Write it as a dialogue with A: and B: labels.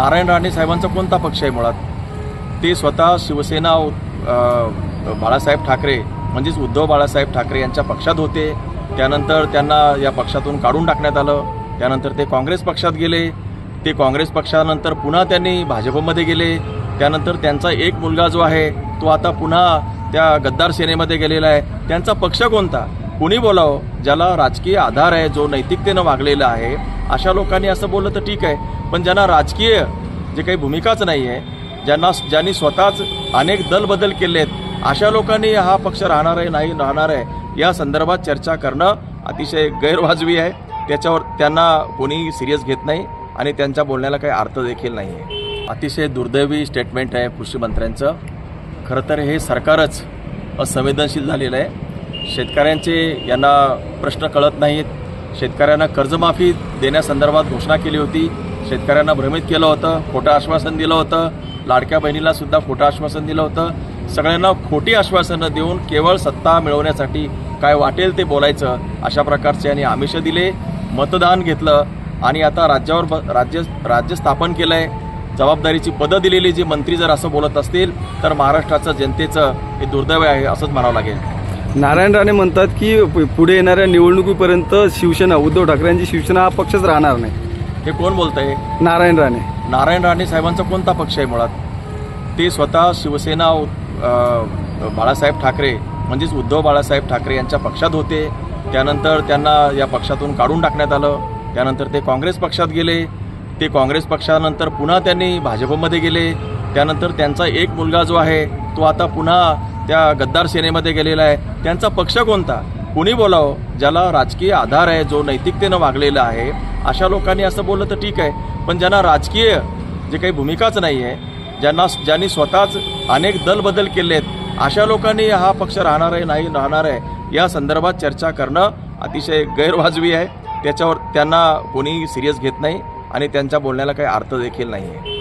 A: नारायण राणे साहेबांचा कोणता पक्ष आहे मुळात? ते स्वतः शिवसेना बाळासाहेब ठाकरे म्हणजेच उद्धव बाळासाहेब ठाकरे यांच्या पक्षात होते. त्यानंतर त्यांना या पक्षातून काढून टाकण्यात आलं. त्यानंतर ते काँग्रेस पक्षात गेले. ते काँग्रेस पक्षानंतर पुन्हा त्यांनी भाजपमध्ये गेले. त्यानंतर त्यांचा एक मुलगा जो आहे तो आता पुन्हा त्या गद्दार सेनेमध्ये गेलेला आहे. त्यांचा पक्ष कोणता? कुणी बोलावं? ज्याला राजकीय आधार आहे जो नैतिकतेनं वागलेला आहे अशा लोकांनी असं बोललं तर ठीक आहे. पण ज्यांना राजकीय जे काही भूमिकाच नाही आहे ज्यांना ज्यांनी स्वतःच अनेक दल बदल केले आहेत अशा लोकांनी हा पक्ष राहणार आहे नाही राहणार आहे या संदर्भात चर्चा करणं अतिशय गैरवाजवी आहे. त्याच्यावर त्यांना कोणी सिरियस घेत नाही आणि त्यांच्या बोलण्याला काही अर्थ देखील नाही आहे. अतिशय दुर्दैवी स्टेटमेंट आहे कृषी मंत्र्यांचं. खरं तर हे सरकारच असंवेदनशील झालेलं आहे. शेतकऱ्यांचे यांना प्रश्न कळत नाहीत. शेतकऱ्यांना कर्जमाफी देण्यासंदर्भात घोषणा केली होती. शेतकऱ्यांना भ्रमित केलं होतं. खोटं आश्वासन दिलं होतं. लाडक्या बहिणीला सुद्धा खोटं आश्वासन दिलं होतं. सगळ्यांना खोटी आश्वासनं देऊन केवळ सत्ता मिळवण्यासाठी काय वाटेल ते बोलायचं अशा प्रकारचे यांनी आमिष दिले मतदान घेतलं आणि आता राज्यावर ब राज्य राज्य स्थापन केलं आहे जबाबदारीची पदं दिलेली जी मंत्री जर असं बोलत असतील तर महाराष्ट्राचं जनतेचं हे दुर्दैव आहे असंच म्हणावं लागेल.
B: नारायण राणे म्हणतात की पुढे येणाऱ्या निवडणुकीपर्यंत शिवसेना उद्धव ठाकरेंची शिवसेना हा पक्षच राहणार नाही.
A: हे कोण बोलतंय?
B: नारायण राणे.
A: नारायण राणे साहेबांचा कोणता पक्ष आहे मुळात? ते स्वतः शिवसेना अ, बाळासाहेब ठाकरे म्हणजेच उद्धव बाळासाहेब ठाकरे यांच्या पक्षात होते. त्यानंतर त्यांना या पक्षातून काढून टाकण्यात आलं. त्यानंतर ते काँग्रेस पक्षात गेले. ते काँग्रेस पक्षानंतर पुन्हा त्यांनी भाजपमध्ये गेले. त्यानंतर त्यांचा एक मुलगा जो आहे तो आता पुन्हा त्या गद्दार सेनेमध्ये गेलेला आहे. त्यांचा पक्ष कोणता? कुणी बोलावं? ज्याला राजकीय आधार आहे जो नैतिकतेनं वागलेला आहे अशा लोकांनी असं बोललं तर ठीक आहे. पण ज्यांना राजकीय जे काही भूमिकाच नाही आहे ज्यांना ज्यांनी स्वतःच अनेक दल बदल केले आहेत अशा लोकांनी हा पक्ष राहणार आहे नाही राहणार आहे या संदर्भात चर्चा करणं अतिशय गैरवाजवी आहे. त्याच्यावर त्यांना कोणी सिरियस घेत नाही आणि त्यांच्या बोलण्याला काही अर्थ देखील नाही आहे